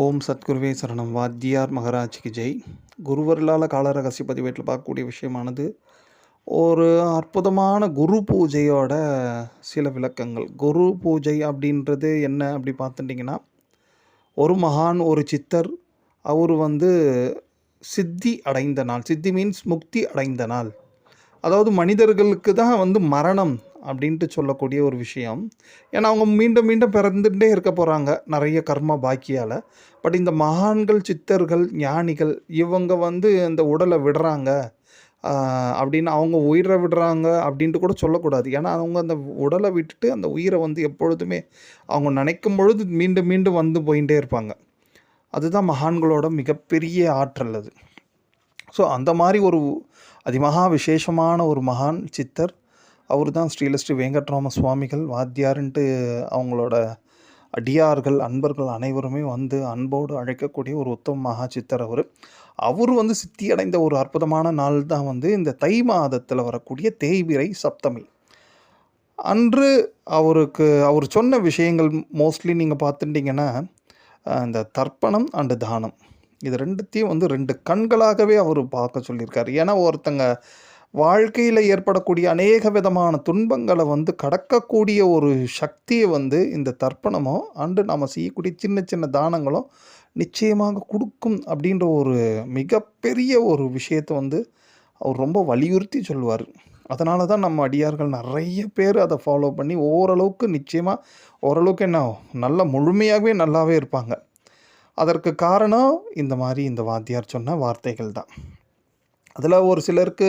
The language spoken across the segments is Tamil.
ஓம் சத்குருவே சரணம். வாத்தியார் மகராஜ்க்கு ஜெய். குருவர்களால் காலரகசிய பதிவேட்டில் பார்க்கக்கூடிய விஷயமானது ஒரு அற்புதமான குரு பூஜையோட சில விளக்கங்கள். குரு பூஜை அப்படின்றது என்ன அப்படி பார்த்துட்டிங்கன்னா ஒரு மகான் ஒரு சித்தர் அவர் வந்து சித்தி அடைந்த நாள். சித்தி மீன்ஸ் முக்தி அடைந்த நாள். அதாவது மனிதர்களுக்கு தான் வந்து மரணம் அப்படின்ட்டு சொல்லக்கூடிய ஒரு விஷயம். ஏன்னா அவங்க மீண்டும் மீண்டும் பிறந்துட்டே இருக்க போகிறாங்க நிறைய கர்ம பாக்கியால். பட் இந்த மகான்கள் சித்தர்கள் ஞானிகள் இவங்க வந்து இந்த உடலை விடுறாங்க. அப்படின்னு அவங்க உயிரை விடுறாங்க அப்படின்ட்டு கூட சொல்லக்கூடாது. ஏன்னா அவங்க அந்த உடலை விட்டுட்டு அந்த உயிரை வந்து எப்பொழுதுமே அவங்க நினைக்கும் பொழுது மீண்டும் மீண்டும் வந்து போயிட்டே இருப்பாங்க. அதுதான் மகான்களோட மிகப்பெரிய ஆற்றல் அது. ஸோ அந்த மாதிரி ஒரு அதிமகா விசேஷமான ஒரு மகான் சித்தர் அவர் தான் ஸ்ரீலஸ்ரீ வெங்கட்ராம சுவாமிகள் வாத்தியாருன்ட்டு அவங்களோட அடியார்கள் அன்பர்கள் அனைவருமே வந்து அன்போடு அழைக்கக்கூடிய ஒரு உத்தம மகா சித்தர் அவர். அவர் வந்து சித்தி அடைந்த ஒரு அற்புதமான நாள் தான் வந்து இந்த தை மாதத்தில் வரக்கூடிய தேய்பிறை சப்தமி. அன்று அவருக்கு அவர் சொன்ன விஷயங்கள் மோஸ்ட்லி நீங்கள் பார்த்துட்டிங்கன்னா இந்த தர்ப்பணம் அண்டு தானம். இது ரெண்டுத்தையும் வந்து ரெண்டு கண்களாகவே அவர் பார்க்க சொல்லியிருக்காரு. ஏன்னா ஒருத்தங்க வாழ்க்கையில் ஏற்படக்கூடிய அநேக விதமான துன்பங்களை வந்து கடக்கக்கூடிய ஒரு சக்தியை வந்து இந்த தர்ப்பணமோ அண்டு நம்ம செய்யக்கூடிய சின்ன சின்ன தானங்களும் நிச்சயமாக கொடுக்கும் அப்படின்ற ஒரு மிகப்பெரிய ஒரு விஷயத்தை வந்து அவர் ரொம்ப வலியுறுத்தி சொல்லுவார். அதனால தான் நம்ம அடியார்கள் நிறைய பேர் அதை ஃபாலோ பண்ணி ஓரளவுக்கு நிச்சயமாக ஓரளவுக்கு என்ன நல்ல முழுமையாகவே நல்லாவே இருப்பாங்க. அதற்கு காரணம் இந்த மாதிரி இந்த வாத்தியார் சொன்ன வார்த்தைகள் தான். அதில் ஒரு சிலருக்கு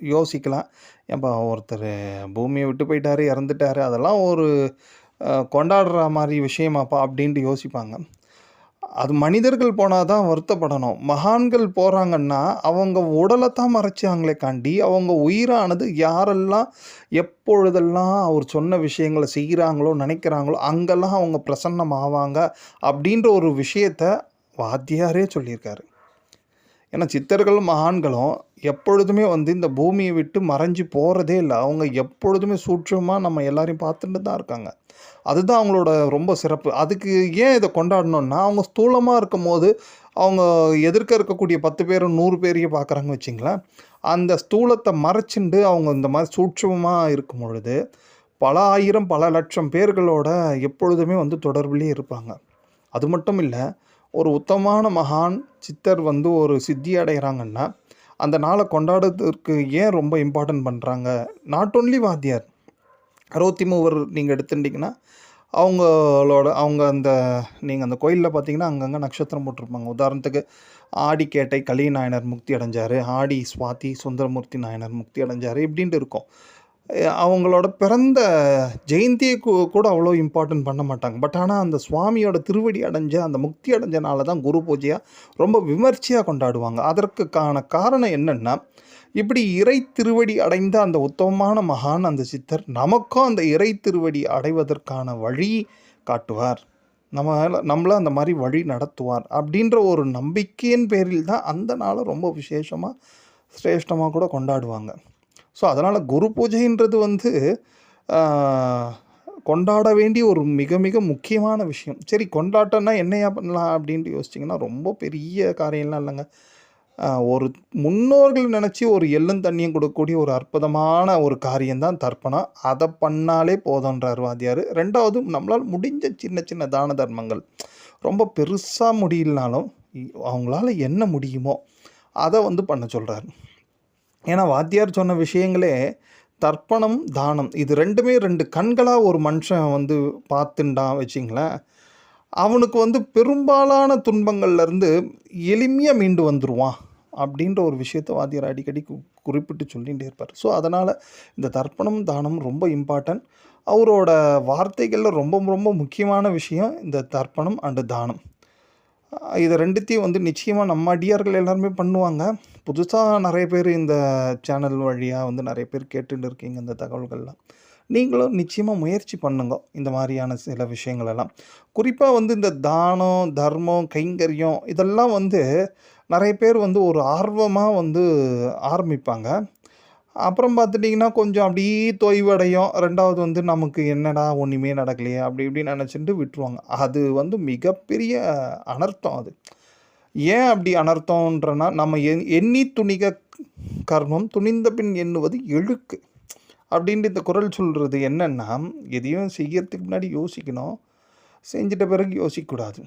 யோசிக்கலாம். ஏன்பா ஒருத்தர் பூமியை விட்டு போயிட்டாரு இறந்துட்டாரு அதெல்லாம் ஒரு கொண்டாடுற மாதிரி விஷயமாப்பா அப்படின்ட்டு யோசிப்பாங்க. அது மனிதர்கள் போனால் தான் வருத்தப்படணும். மகான்கள் போகிறாங்கன்னா அவங்க உடலை தான் மறைச்சாங்களே காண்டி அவங்க உயிரானது யாரெல்லாம் எப்பொழுதெல்லாம் அவர் சொன்ன விஷயங்களை செய்கிறாங்களோ நினைக்கிறாங்களோ அங்கெல்லாம் அவங்க பிரசன்னம் ஆவாங்க அப்படின்ற ஒரு விஷயத்த வாத்தியாரே சொல்லியிருக்காரு. ஏன்னா சித்தர்களும் மகான்களும் எப்பொழுதுமே வந்து இந்த பூமியை விட்டு மறைஞ்சு போகிறதே இல்லை. அவங்க எப்பொழுதுமே சூட்சமாக நம்ம எல்லாரையும் பார்த்துட்டு தான் இருக்காங்க. அதுதான் அவங்களோட ரொம்ப சிறப்பு. அதுக்கு ஏன் இதை கொண்டாடணும்னா அவங்க ஸ்தூலமாக இருக்கும் போது அவங்க எதிர்க்க இருக்கக்கூடிய பத்து பேரும் நூறு பேரையும் பார்க்குறாங்க வச்சிங்களேன். அந்த ஸ்தூலத்தை மறைச்சிண்டு அவங்க இந்த மாதிரி சூட்சமாக இருக்கும் பொழுது பல ஆயிரம் பல லட்சம் பேர்களோட எப்பொழுதுமே வந்து தொடர்புலேயே இருப்பாங்க. அது மட்டும் இல்லை ஒரு உத்தமான மகான் சித்தர் வந்து ஒரு சித்தி அடைகிறாங்கன்னா அந்த நாளை கொண்டாடுறதுக்கு ஏன் ரொம்ப இம்பார்ட்டன்ட் பண்ணுறாங்க நாட் ஒன்லி வாத்தியார் அறுபத்தி மூவர் நீங்கள் எடுத்துட்டிங்கன்னா அவங்களோட அவங்க அந்த நீங்கள் அந்த கோயிலில் பார்த்தீங்கன்னா அங்கங்கே நட்சத்திரம் போட்டிருப்பாங்க. உதாரணத்துக்கு ஆடி கேட்டை கலி நாயனர் முக்தி அடைஞ்சார் ஆடி சுவாதி சுந்தரமூர்த்தி நாயனர் முக்தி அடைஞ்சார் இப்படின்ட்டு இருக்கும். அவங்களோட பிறந்த ஜெயந்தியை கூ- கூட அவ்வளோ இம்பார்ட்டன்ட் பண்ண மாட்டாங்க. பட் ஆனால் அந்த சுவாமியோட திருவடி அடைஞ்ச அந்த முக்தி அடைஞ்சனால தான் குரு பூஜையாக ரொம்ப விமர்சையாக கொண்டாடுவாங்க. அதற்குக்கான காரணம் என்னென்னா இப்படி இறை திருவடி அடைந்த அந்த உத்தமமான மகான் அந்த சித்தர் நமக்கும் அந்த இறை திருவடி அடைவதற்கான வழி காட்டுவார். நம்ம நம்மளை அந்த மாதிரி வழி நடத்துவார் அப்படின்ற ஒரு நம்பிக்கையின் பேரில் தான் அந்த நாளை ரொம்ப விசேஷமாக சிரேஷ்டமாக கூட கொண்டாடுவாங்க. ஸோ அதனால் குரு பூஜைன்றது வந்து கொண்டாட வேண்டிய ஒரு மிக மிக முக்கியமான விஷயம். சரி கொண்டாட்டம்னா என்னையா பண்ணலாம் அப்படின்ட்டு யோசிச்சிங்கன்னா ரொம்ப பெரிய காரியம்லாம் இல்லைங்க. ஒரு முன்னோர்கள் நினச்சி ஒரு எள்ளும் தண்ணியும் கொடுக்கக்கூடிய ஒரு அற்புதமான ஒரு காரியம்தான் தர்ப்பணம். அதை பண்ணாலே போதுன்றார் வாத்தியார். ரெண்டாவது நம்மளால் முடிஞ்ச சின்ன சின்ன தான தர்மங்கள். ரொம்ப பெருசாக முடியலனாலும் அவங்களால என்ன முடியுமோ அதை வந்து பண்ண சொல்கிறார் ஏன்னா வாத்தியார் சொன்ன விஷயங்களே தர்ப்பணம் தானம் இது ரெண்டுமே ரெண்டு கண்களாக ஒரு மனுஷன் வந்து பார்த்துண்டான் வச்சிங்களேன். அவனுக்கு வந்து பெரும்பாலான துன்பங்கள்லேருந்து எளிமையாக மீண்டு வந்துடுவான் அப்படின்ற ஒரு விஷயத்தை வாத்தியார் அடிக்கடி குறிப்பிட்டு சொல்லிகிட்டே இருப்பார். ஸோ அதனால் இந்த தர்ப்பணம் தானம் ரொம்ப இம்பார்ட்டன்ட். அவரோட வார்த்தைகளில் ரொம்ப ரொம்ப முக்கியமான விஷயம் இந்த தர்ப்பணம் அண்டு தானம். இதை இது ரெண்டுத்தையும் வந்து நிச்சயமாக நம்ம அடியார்கள் எல்லாருமே பண்ணுவாங்க. புதுசாக நிறைய பேர் இந்த சேனல் வழியாக வந்து நிறைய பேர் கேட்டுட்டு இருக்கீங்க இந்த தகவல்கள்லாம். நீங்களும் நிச்சயமாக முயற்சி பண்ணுங்க இந்த மாதிரியான சில விஷயங்களெல்லாம். குறிப்பாக வந்து இந்த தானம் தர்மம் கைங்கரியம் இதெல்லாம் வந்து நிறைய பேர் வந்து ஒரு ஆர்வமாக வந்து ஆரம்பிப்பாங்க. அப்புறம் பார்த்துட்டிங்கன்னா கொஞ்சம் அப்படியே தொய்வடையும். ரெண்டாவது வந்து நமக்கு என்னடா ஒன்றுமே நடக்கலையே அப்படி இப்படின்னு நினச்சிட்டு விட்டுருவாங்க. அது வந்து மிகப்பெரிய அனர்த்தம் அது. ஏன் அப்படி அனர்த்தம்ன்றனா நம்ம எண் எண்ணி துணிக கர்மம் துணிந்த பின் எண்ணுவது எழுக்கு அப்படின்ட்டு இந்த குரல் சொல்கிறது என்னென்னா எதையும் செய்யறதுக்கு முன்னாடி யோசிக்கணும். செஞ்சிட்ட பிறகு யோசிக்கக்கூடாது.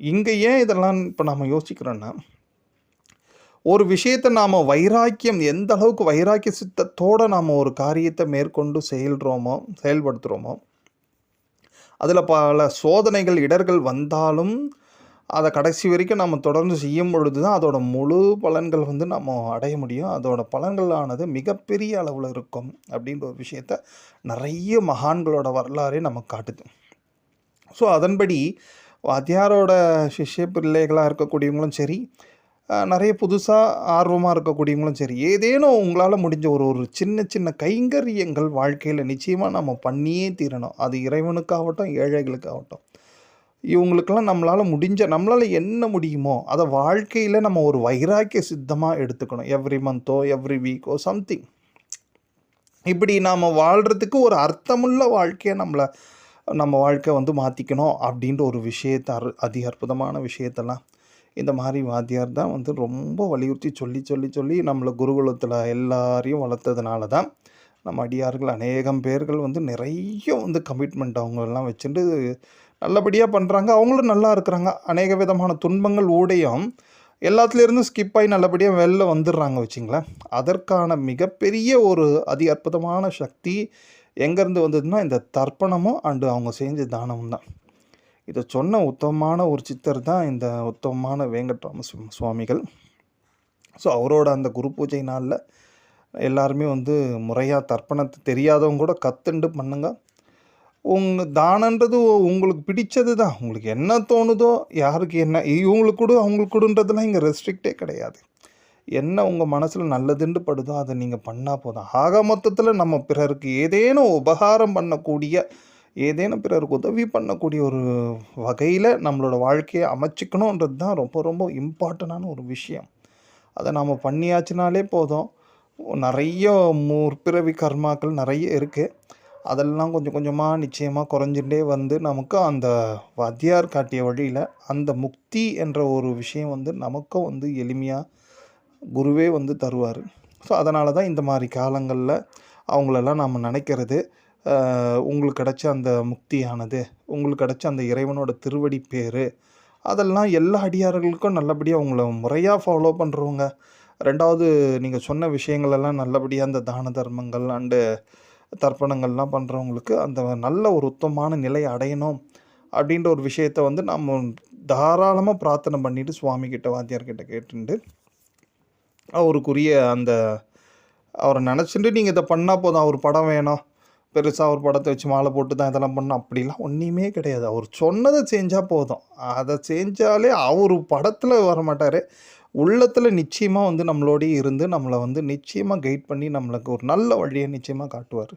இங்கே ஏன் இதெல்லாம் இப்போ நம்ம யோசிக்கிறோன்னா ஒரு விஷயத்தை நாம் வைராக்கியம் எந்த அளவுக்கு வைராக்கிய சித்தத்தோடு நாம் ஒரு காரியத்தை மேற்கொண்டு செயல்கிறோமோ செயல்படுத்துகிறோமோ அதில் பல சோதனைகள் இடர்கள் வந்தாலும் அதை கடைசி வரைக்கும் நம்ம தொடர்ந்து செய்யும் பொழுது தான் அதோட முழு பலன்கள் வந்து நம்ம அடைய முடியும். அதோட பலன்களானது மிகப்பெரிய அளவில் இருக்கும் அப்படின்ற ஒரு விஷயத்த நிறைய மகான்களோட வரலாறே நமக்கு காட்டுது. ஸோ அதன்படி வாத்தியாரோட சிஷ்ய பிள்ளைகளாக இருக்கக்கூடியவங்களும் சரி நிறைய புதுசாக ஆர்வமாக இருக்கக்கூடியவங்களும் சரி ஏதேனும் உங்களால் முடிஞ்ச ஒரு ஒரு சின்ன சின்ன கைங்கரியங்கள் வாழ்க்கையில் நிச்சயமாக நம்ம பண்ணியே தீரணும். அது இறைவனுக்காகட்டும் ஏழைகளுக்காகட்டும். இவங்களுக்கெல்லாம் நம்மளால் முடிஞ்ச நம்மளால் என்ன முடியுமோ அதை வாழ்க்கையில் நம்ம ஒரு வைராக்கிய சித்தமாக எடுத்துக்கணும். எவ்ரி மந்த்தோ எவ்ரி வீக்கோ சம்திங் இப்படி நாம் வாழ்கிறதுக்கு ஒரு அர்த்தமுள்ள வாழ்க்கையை நம்மளை நம்ம வாழ்க்கை வந்து மாற்றிக்கணும் அப்படின்ற ஒரு விஷயத்தை அரு அதி அற்புதமான விஷயத்தெல்லாம் இந்த மாதிரி வாத்தியார் தான் வந்து ரொம்ப வலியுறுத்தி சொல்லி சொல்லி சொல்லி நம்மளை குருகுலத்தில் எல்லாரையும் வளர்த்ததுனால தான் நம்ம அடியார்கள் அநேகம் பேர்கள் வந்து நிறைய வந்து கமிட்மெண்ட் அவங்கெல்லாம் வச்சுட்டு நல்லபடியாக பண்ணுறாங்க அவங்களும் நல்லா இருக்கிறாங்க. அநேக விதமான துன்பங்கள் ஊடையும் எல்லாத்துலேருந்தும் ஸ்கிப் ஆகி நல்லபடியாக வெளில வந்துடுறாங்க வச்சிங்களேன். அதற்கான மிகப்பெரிய ஒரு அதி அற்புதமான சக்தி எங்கேருந்து வந்ததுன்னா இந்த தர்ப்பணமும் அண்டு அவங்க செஞ்ச தானமும் தான். இதை சொன்ன உத்தமமான ஒரு சித்தர் தான் இந்த உத்தமமான வேங்கட்ராம சுவாமிகள். ஸோ அவரோட அந்த குரு பூஜை நாளில் எல்லாருமே வந்து முறையாக தர்ப்பணத்தை தெரியாதவங்க கூட கத்துண்டு பண்ணுங்கள் உங்கள் தானன்றது உங்களுக்கு பிடிச்சது தான் உங்களுக்கு என்ன தோணுதோ யாருக்கு என்ன இவங்களுக்கு கொடு அவங்களுக்கு கொடுன்றதுலாம் இங்கே ரெஸ்ட்ரிக்டே கிடையாது. என்ன உங்கள் மனசில் நல்லதுன்னு படுதோ அதை நீங்கள் பண்ணால் போதும். ஆக மொத்தத்தில் நம்ம பிறருக்கு ஏதேனும் உபகாரம் பண்ணக்கூடிய ஏதேனும் பிறருக்கு உதவி பண்ணக்கூடிய ஒரு வகையில் நம்மளோட வாழ்க்கையை அமைச்சிக்கணுன்றது தான் ரொம்ப ரொம்ப இம்பார்ட்டண்டான ஒரு விஷயம். அதை நாம் பண்ணியாச்சுனாலே போதும். நிறைய முற்பிறவி கர்மாக்கள் நிறைய இருக்குது அதெல்லாம் கொஞ்சம் கொஞ்சமாக நிச்சயமாக குறைஞ்சிட்டே வந்து நமக்கு அந்த வாத்தியார் காட்டிய வழியில் அந்த முக்தி என்ற ஒரு விஷயம் வந்து நமக்கும் வந்து எளிமையாக குருவே வந்து தருவார். ஸோ அதனால தான் இந்த மாதிரி காலங்களில் அவங்களெல்லாம் நாம் நினைக்கிறது உங்களுக்கு கிடைச்ச அந்த முக்தியானது உங்களுக்கு கிடைச்ச அந்த இறைவனோட திருவடி பேர் அதெல்லாம் எல்லா அடியார்களுக்கும் நல்லபடியாக அவங்கள முறையாக ஃபாலோ பண்ணுறவங்க ரெண்டாவது நீங்கள் சொன்ன விஷயங்களெல்லாம் நல்லபடியாக அந்த தான தர்மங்கள் அண்டு தர்ப்பணங்கள்லாம் பண்ணுறவங்களுக்கு அந்த நல்ல ஒரு உத்தமமான நிலை அடையணும் அப்படின்ற ஒரு விஷயத்த வந்து நம்ம தாராளமாக பிரார்த்தனை பண்ணிவிட்டு சுவாமிக்கிட்ட வாத்தியார்கிட்ட வாத்தியார் கிட்ட கேட்டுண்டு அவருக்குரிய அந்த அவரை நினச்சிட்டு நீங்கள் இதை பண்ணால் போதும். அவர் படம் வேணும். பெருசாக ஒரு படத்தை வச்சு மாலை போட்டு தான் இதெல்லாம் பண்ணோம் அப்படிலாம் ஒன்றுமே கிடையாது. அவர் சொன்னதை செஞ்சால் போதும். அதை செஞ்சாலே அவர் படத்தில் வர மாட்டார் உள்ளத்தில் நிச்சயமாக வந்து நம்மளோடய இருந்து நம்மளை வந்து நிச்சயமாக கைட் பண்ணி நம்மளுக்கு ஒரு நல்ல வழியை நிச்சயமாக காட்டுவார்.